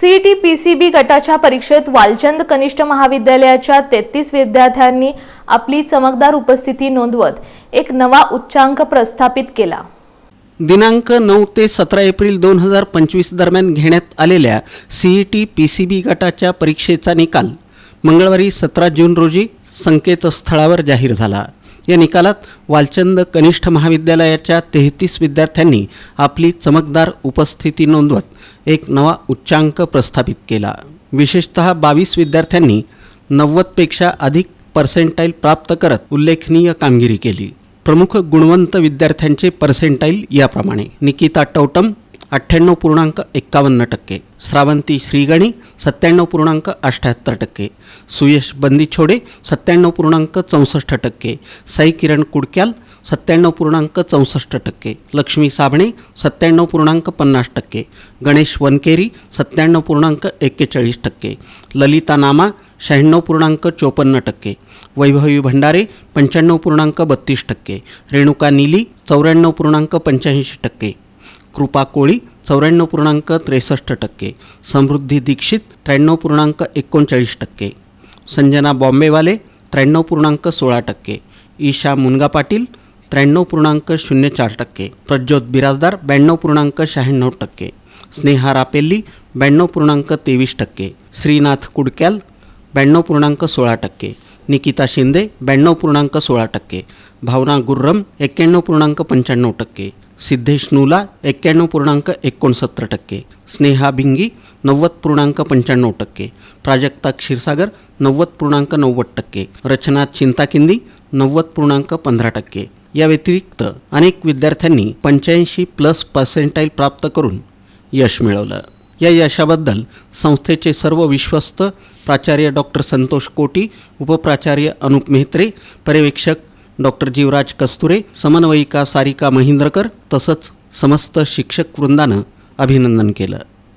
CET PCB गटाच्या परीक्षेत वालचंद कनिष्ठ महाविद्यालयाच्या तेहतीस विद्यार्थ्यांनी आपली चमकदार उपस्थिती नोंदवत एक नवा उच्चांक प्रस्थापित केला. दिनांक नऊ ते सतरा एप्रिल दोन हजार पंचवीस दरम्यान घेण्यात आलेल्या सीईटी पी सी बी गटाच्या परीक्षेचा निकाल मंगळवारी सतरा जून रोजी संकेतस्थळावर जाहीर झाला. या निकालात वालचंद कनिष्ठ महाविद्यालयाच्या तेहतीस विद्यार्थ्यांनी आपली चमकदार उपस्थिती नोंदवत एक नवा उच्चांक प्रस्थापित केला. विशेषतः बावीस विद्यार्थ्यांनी नव्वदपेक्षा अधिक पर्सेंटाईल प्राप्त करत उल्लेखनीय कामगिरी केली. प्रमुख गुणवंत विद्यार्थ्यांचे पर्सेंटाईल याप्रमाणे. निकिता टौटम अठ्ठ्याण्णव पूर्णांक एक्कावन्न टक्के. श्रावंती श्रीगणी सत्त्याण्णव पूर्णांक अठ्ठ्याहत्तर टक्के. सुयश बंदीछोडे सत्त्याण्णव पूर्णांक चौसष्ट टक्के. साई किरण कुडक्याल सत्त्याण्णव पूर्णांक चौसष्ट टक्के. लक्ष्मी साबणे सत्त्याण्णव पूर्णांक पन्नास टक्के. गणेश वनकेरी सत्त्याण्णव पूर्णांक एक्केचाळीस टक्के. ललिता नामा शहाण्णव पूर्णांक चोपन्न टक्के. वैभवी भंडारे पंच्याण्णव पूर्णांक बत्तीस टक्के. रेणुका नीली चौऱ्याण्णव पूर्णांक पंच्याऐंशी टक्के. कृपा कोळी चौऱ्याण्णव पूर्णांक त्रेसष्ट टक्के समृद्धी दीक्षित त्र्याण्णव पूर्णांक एकोणचाळीस टक्के संजना बॉम्बेवाले त्र्याण्णव पूर्णांक सोळा टक्के ईशा मुनगा पाटील त्र्याण्णव पूर्णांक शून्य चार टक्के प्रज्योत बिराजदार ब्याण्णव पूर्णांक शहाण्णव टक्के स्नेहा रापेल्ली ब्याण्णव पूर्णांक तेवीस टक्के श्रीनाथ कुडक्याल ब्याण्णव पूर्णांक सोळा टक्के निकिता शिंदे ब्याण्णव पूर्णांक सोळा टक्के भावना गुर्रम एक्क्याण्णव पूर्णांक पंच्याण्णव टक्के सिद्धेश नूला एक्क्याण्णव पूर्णांक एकोणसत्तर टक्के स्नेहा भिंगी नव्वद पूर्णांक पंच्याण्णव टक्के प्राजक्ता क्षीरसागर नव्वद पूर्णांक नव्वद टक्के रचना चिंताकिंदी नव्वद पूर्णांक पंधरा टक्के. या व्यतिरिक्त अनेक विद्यार्थ्यांनी पंच्याऐंशी प्लस पर्सेंटाईल प्राप्त करून यश मिळवलं. या यशाबद्दल संस्थेचे सर्व विश्वस्त प्राचार्य डॉक्टर संतोष कोटी उपप्राचार्य अनुप मेहत्रे पर्यवेक्षक डॉक्टर जीवराज कस्तुरे समन्वयिका सारिका महिंद्रकर तसंच समस्त शिक्षक वृंदानं अभिनंदन केलं.